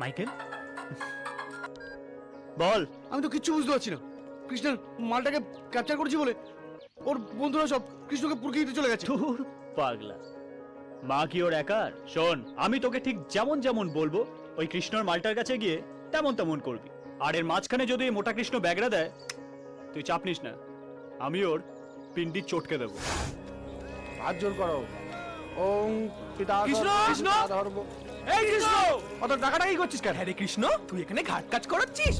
Michael? বল। আমি তো কিচ্ছু বুঝতে পারছি না। কৃষ্ণের মালটাকে ক্যাপচার করেছি বলে ওর বন্ধুরা সব কৃষ্ণকে পুরকে দিতে চলে গেছে। পাগলা। মা কি ওর একার? শোন আমি তোকে ঠিক যেমন যেমন বলব ওই কৃষ্ণর মালটার কাছে গিয়ে তেমন তেমন করবি। আর এর মাঝখানে যদি মোটা কৃষ্ণ ব্যাগরা দেয় তুই চাপ নিস না। আমি ওর পিন্ডি চটকে দেবো হাত জোর করো ওম পিতা কৃষ্ণ! কৃষ্ণ! ধর্ম এই কৃষ্ণ অত টাকাটা কি করছিস কেন হ্যাঁ রে কৃষ্ণ তুই এখানে ঘাট কাজ করাচ্ছিস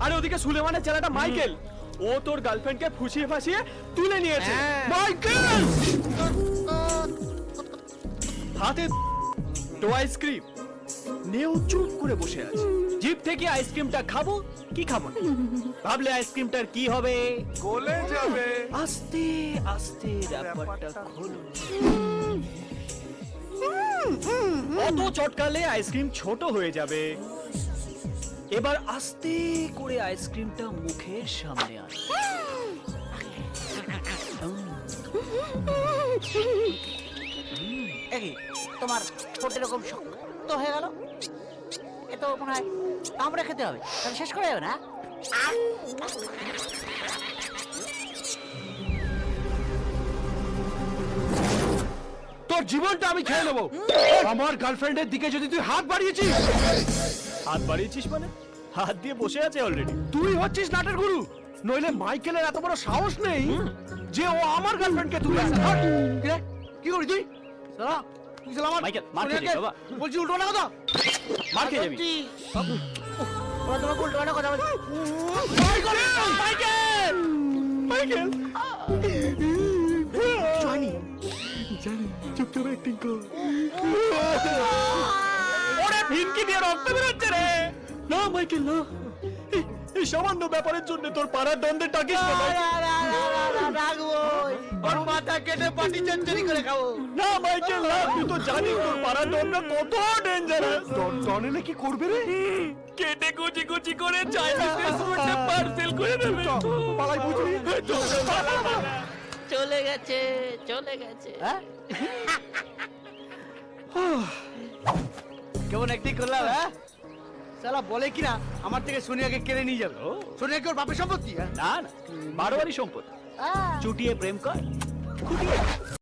আরে ওদিকে সুলেমানের ছেলেটা মাইকেল ও তোর গার্লফ্রেন্ডকে ফুসিয়ে ফাসিয়ে তুলে নিয়েছে হ্যাঁ। মাইকেল হাতে তো আইসক্রিম নেও চুপ করে বসে আছে। জিপ থেকে আইসক্রিমটা খাব কি খাব না? ভাবলে আইসক্রিমটার কি হবে? গলে যাবে। আস্তে আস্তে ব্যাপারটা খোলো। অত চটকালে আইসক্রিম ছোট হয়ে যাবে। এবার আস্তে করে আইসক্রিমটা মুখের সামনে আন। একই তোমার ঠোঁট এরকম শক্ত। হয়ে গেল। এ তো মনে হয় কামড়ে খেতে হবে। তাহলে শেষ করে যাবে না? তোর জীবনটা আমি খেয়ে নেব। আমার গার্লফ্রেন্ডের দিকে যদি তুই হাত বাড়িয়েছিস। হাত বাড়িয়েছিস মানে? হাত দিয়ে বসে আছে অলরেডি তুই হচ্ছিস নাটের গুরু। নইলে মাইকেলের এত বড় সাহস নেই যে ও আমার গার্লফ্রেন্ডকে তুলে আনছে কি রে? কি করবি তুই? সালা তুই সালা আমার মাইকেল, মার খেয়ে বাবা। বলছি উল্টো না কথা। মার খেয়ে যাবি। ওরা তোমাকে উল্টো পাল্টা কথা বলছে। মাইকেল! মাইকেল! জানি জানি চুপচাপ অ্যাক্টিং কর। ওরে ভিনকি দিয়ে রক্ত বেরোচ্ছে রে। না মাইকেল না। এই- সামান্য ব্যাপারের জন্য তোর পাড়ার দ্বন্দ্বে টাকিস না ভাই। ওর মাথা কেটে পাটি চচ্চড়ি করে খাব। না মাইকেল না তুই তো জানিস তোর পাড়ার দ্বন্দ্ব কত ডেঞ্জারাস ডন কি করবে রে? কেটে কুচি কুচি করে চাইনিজ রেস্টুরেন্টে পার্সেল করে দেবে। পালাই বুঝলি? চলে গেছে চলে গেছে। কেমন অ্যাক্টিং করলাম হ্যাঁ? সালা বলে কিনা আমার থেকে সোনিয়াকে কেড়ে নিয়ে যাবে। সোনিয়াকে ওর বাপের সম্পত্তি হ্যাঁ? না না বারোয়ারি সম্পত্তি। চুটিয়ে প্রেম কর খুটিয়ে।